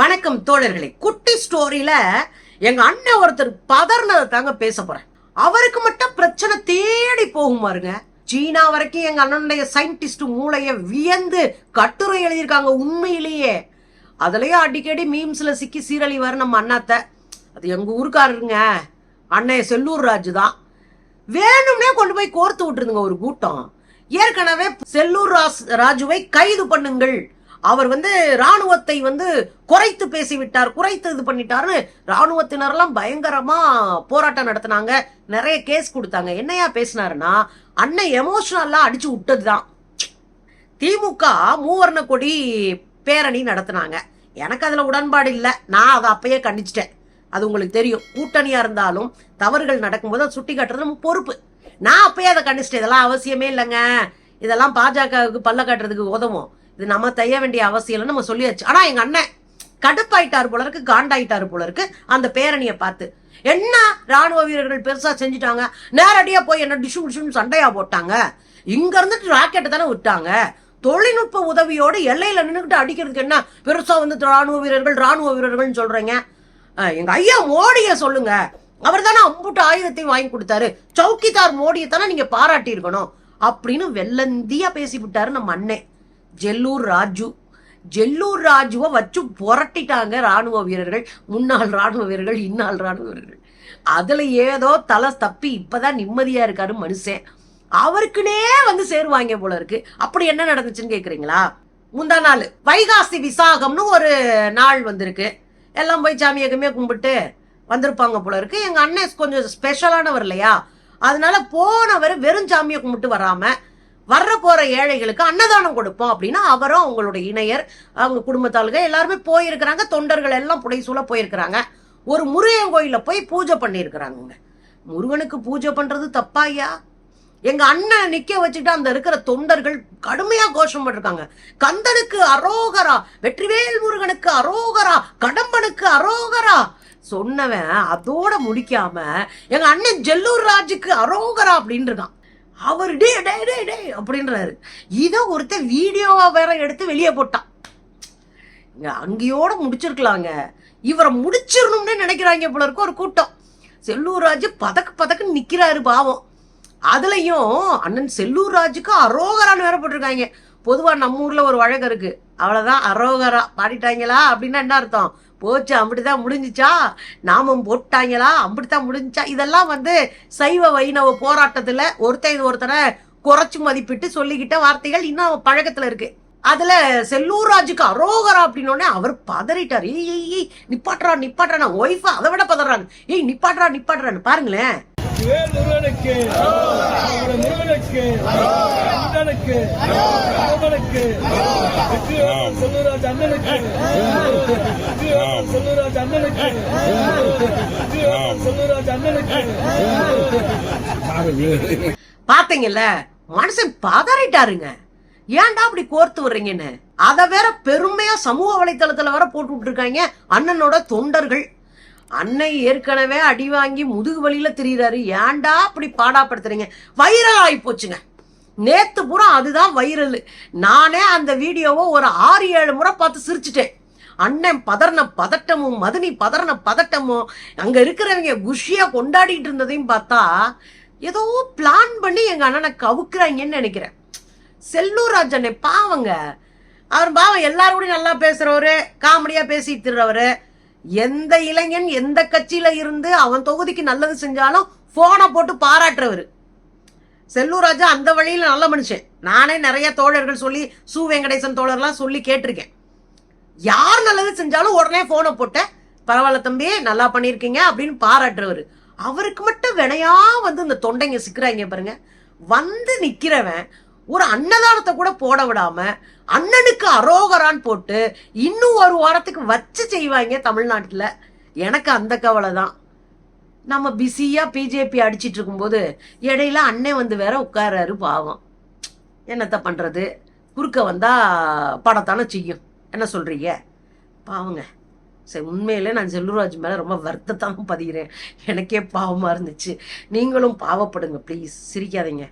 வணக்கம் தோழர்களே. குட்டி ஸ்டோரியில எங்க அண்ணன் ஒருத்தர் பதர்னதை தாங்க பேச போறேன். அவருக்கு மட்டும் பிரச்சனை தேடி போகும் பாருங்க. சீனா வரைக்கும் எங்க அண்ணனுடைய சயின்டிஸ்ட் மூளைய வியந்து கட்டுரை எழுதியிருக்காங்க உண்மையிலேயே. அதுலயும் அடிக்கடி மீம்ஸ்ல சிக்கி சீரழிவாரு நம்ம அண்ணாத்த. அது எங்க ஊருக்காருங்க அண்ணைய செல்லூர் ராஜு தான். வேணும்னே கொண்டு போய் கோர்த்து விட்டுருதுங்க ஒரு கூட்டம். ஏற்கனவே செல்லூர் ராஜுவை கைது பண்ணுங்கள். அவர் வந்து ராணுவத்தை வந்து குறைத்து பேசிவிட்டார் குறைத்து இது பண்ணிட்டாருன்னு ராணுவத்தினரெல்லாம் பயங்கரமா போராட்டம் நடத்தினாங்க நிறைய கேஸ் கொடுத்தாங்க. என்னையா பேசினாருன்னா அண்ணன் எமோஷனல்லாம் அடிச்சு விட்டதுதான். திமுக மூவர்ண கொடி பேரணி நடத்தினாங்க. எனக்கு அதுல உடன்பாடு இல்லை. நான் அதை அப்பயே கண்டிச்சிட்டேன். அது உங்களுக்கு தெரியும். கூட்டணியா இருந்தாலும் தவறுகள் நடக்கும்போது அதை சுட்டி காட்டுறது நம்ம பொறுப்பு. நான் அப்பயே அதை கண்டிச்சிட்டேன். இதெல்லாம் அவசியமே இல்லைங்க. இதெல்லாம் பாஜகவுக்கு பல்ல காட்டுறதுக்கு உதவும். இது நம்ம செய்ய வேண்டிய அவசியம் நம்ம சொல்லியாச்சு. ஆனா எங்க அண்ணன் கடுப்பாயிட்டாரு போல இருக்கு காண்டாயிட்டாரு போல இருக்கு அந்த பேரணியை பார்த்து. என்ன ராணுவ வீரர்கள் பெருசா செஞ்சுட்டாங்க? நேரடியா போய் என்ன டிஷு டிஷுன்னு சண்டையா போட்டாங்க? இங்க இருந்துட்டு ராக்கெட்டை தானே விட்டாங்க? தொழில்நுட்ப உதவியோடு எல்லையில நின்றுக்கிட்டு அடிக்கிறதுக்கு என்ன பெருசா வந்து ராணுவ வீரர்கள் ராணுவ வீரர்கள்னு சொல்றீங்க? எங்கள் எங்க ஐயா மோடிய சொல்லுங்க. அவர் தானே அம்புட்டு ஆயுதத்தையும் வாங்கி கொடுத்தாரு. சௌக்கிதார் மோடியை தானே நீங்க பாராட்டி இருக்கணும் அப்படின்னு வெள்ளந்தியா பேசி விட்டாரு நம்ம அண்ணன் ஜெல்லூர் ராஜு. ஜெல்லூர் ராஜுவை வச்சு புரட்டிட்டாங்க ராணுவ வீரர்கள். முன்னாள் ராணுவ வீரர்கள் இந்நாள் ராணுவ வீரர்கள். அதுல ஏதோ தலை தப்பி இப்பதான் நிம்மதியா இருக்காரு மனுஷன். அவருக்குனே வந்து சேருவாங்க போல இருக்கு. அப்படி என்ன நடந்துச்சுன்னு கேக்குறீங்களா? முந்தா நாள். வைகாசி விசாகம்னு ஒரு நாள் வந்திருக்கு. எல்லாம் போய் சாமியகமே கும்பிட்டு வந்திருப்பாங்க போல இருக்கு. எங்க அண்ணன் கொஞ்சம் ஸ்பெஷலானவர் இல்லையா? அதனால போனவர் வெறும் சாமியை கும்பிட்டு வராம வர்ற போற ஏழைகளுக்கு அன்னதானம் கொடுப்போம் அப்படின்னா அவரும் அவங்களுடைய இணையர் அவங்க குடும்பத்தாளுங்க எல்லாருமே போயிருக்கிறாங்க. தொண்டர்கள் எல்லாம் புடைசூழ போயிருக்கிறாங்க. ஒரு முருகன் கோயில போய் பூஜை பண்ணியிருக்கிறாங்க முருகனுக்கு பூஜை பண்றது தப்பாயா எங்க அண்ணன் நிக்க வச்சுட்டு அந்த இருக்கிற தொண்டர்கள் கடுமையா கோஷம் பண்ணிருக்காங்க கந்தனுக்கு அரோகரா வெற்றிவேல் முருகனுக்கு அரோகரா கடம்பனுக்கு அரோகரா சொன்னவன் அதோட முடிக்காம எங்க அண்ணன் ஜெல்லூர் ராஜுக்கு அரோகரா அப்படின்னு இருக்கான். அவர் டே டே டே டே அப்படின்றாரு. இதை ஒருத்தர் வீடியோவா வேற எடுத்து வெளியே போட்டான். அங்கேயோட முடிச்சிருக்கலாங்க. இவரை முடிச்சிடணும்னு நினைக்கிறாங்க போல இருக்கும் ஒரு கூட்டம். செல்லூர் ராஜு பதக்கு பதக்குன்னு நிற்கிறாரு பாவம். அதுலயும் அண்ணன் செல்லூர் ராஜுக்கு அரோகரான்னு வேற போட்டிருக்காங்க. பொதுவாக நம்ம ஊரில் ஒரு வழக்கம் இருக்கு. அவ்வளோதான் அரோகரா. பாடிட்டாங்களா? அப்படின்னா என்ன அர்த்தம்? போச்சு அப்படிதான் முடிஞ்சிச்சா? நாமம் போட்டாங்களா? அப்படித்தான் முடிஞ்சுச்சா? இதெல்லாம் வந்து சைவ வைணவ போராட்டத்துல ஒருத்தன் இது ஒருத்தனை குறைச்சு மதிப்பிட்டு சொல்லிக்கிட்ட வார்த்தைகள் இன்னும் பழக்கத்துல இருக்கு. அதுல செல்லூர் ராஜுக்கு அரோகரா அப்படின்னோடனே அவர் பதறிட்டார். ஏய் ஏய் ஏய் நிப்பாட்டுறா நிப்பாட்டுறா ஒய்ஃப் அதை விட பதறாங்க. ஏய் நிப்பாட்டுறா நிப்பாட்டுறான்னு பாருங்களேன். அண்ணனுக்கு அண்ணனுக்கு. அவனுக்கு செல்வராஜ் அண்ணனுக்கு. வெற்றிவேல் செல்வராஜ் அண்ணனுக்கு. வெற்றிவேல் செல்வராஜ் அண்ணனுக்கு. பாத்தீங்கல்ல மனுஷன் பதறிட்டாருங்க. ஏன்டா அப்படி கோர்த்து வர்றீங்கன்னு அதை வேற பெருமையா சமூக வலைத்தளத்துல வேற போட்டு விட்டுருக்காங்க அண்ணனோட தொண்டர்கள். அன்னை ஏற்கனவே அடி வாங்கி முதுகு வழியில திரியிறாரு. ஏன்டா அப்படி பாடாப்படுத்துறீங்க? வைரல் ஆகி போச்சுங்க. நேத்து பூரா அதுதான் வைரல். நானே அந்த வீடியோவை ஒரு ஆறு ஏழு முறை பார்த்து சிரிச்சிட்டேன். அண்ணன் பதறின பதட்டமும் மதனி பதறின பதட்டமும் அங்க இருக்கிறவங்க குஷியா கொண்டாடிட்டு இருந்ததையும் பார்த்தா ஏதோ பிளான் பண்ணி எங்க அண்ணனை கவுக்குறாங்கன்னு நினைக்கிறேன். செல்லூர் ராஜனை பாவங்க. அவர் பாவம் எல்லாரோடையும் நல்லா பேசுறவரு காமெடியா பேசிட்டு எந்த இளைஞன் எந்த கட்சியில இருந்து அவன் தொகுதிக்கு நல்லது செஞ்சாலும் போனை போட்டு பாராட்டுறவர். செல்லூர் ராஜா அந்த வழியில் நல்ல மனுஷன். நானே நிறைய தோழர்கள் சொல்லி சு வெங்கடேசன் தோழர்லாம் சொல்லி கேட்டிருக்கேன். யார் நல்லது செஞ்சாலும் உடனே போனை போட்ட பரவாயில்ல தம்பி நல்லா பண்ணியிருக்கீங்க அப்படின்னு பாராட்டுறவர். அவருக்கு மட்டும் வினையா வந்து இந்த தொண்டைங்க சிக்கிறாங்க பாருங்க. வந்து நிக்கிறவன் ஒரு அன்னதானத்தை கூட போட விடாம அண்ணனுக்கு அரோகரான் போட்டு இன்னும் ஒரு வாரத்துக்கு வச்சு செய்வாங்க தமிழ்நாட்டில். எனக்கு அந்த கவலை தான் நம்ம பிஸியாக பிஜேபி அடிச்சிட்டு இருக்கும்போது இடையில அண்ணன் வந்து வேற உட்காராரு பாவம். என்னத்த பண்ணுறது குறுக்க வந்தால் படத்தானே செய்யும். என்ன சொல்கிறீங்க பாவங்க. சரி உண்மையிலே நான் செல்லூராஜ் மேலே ரொம்ப வருத்தத்தான் பதிகிறேன். எனக்கே பாவமாக இருந்துச்சு. நீங்களும் பாவப்படுங்க ப்ளீஸ் சிரிக்காதீங்க.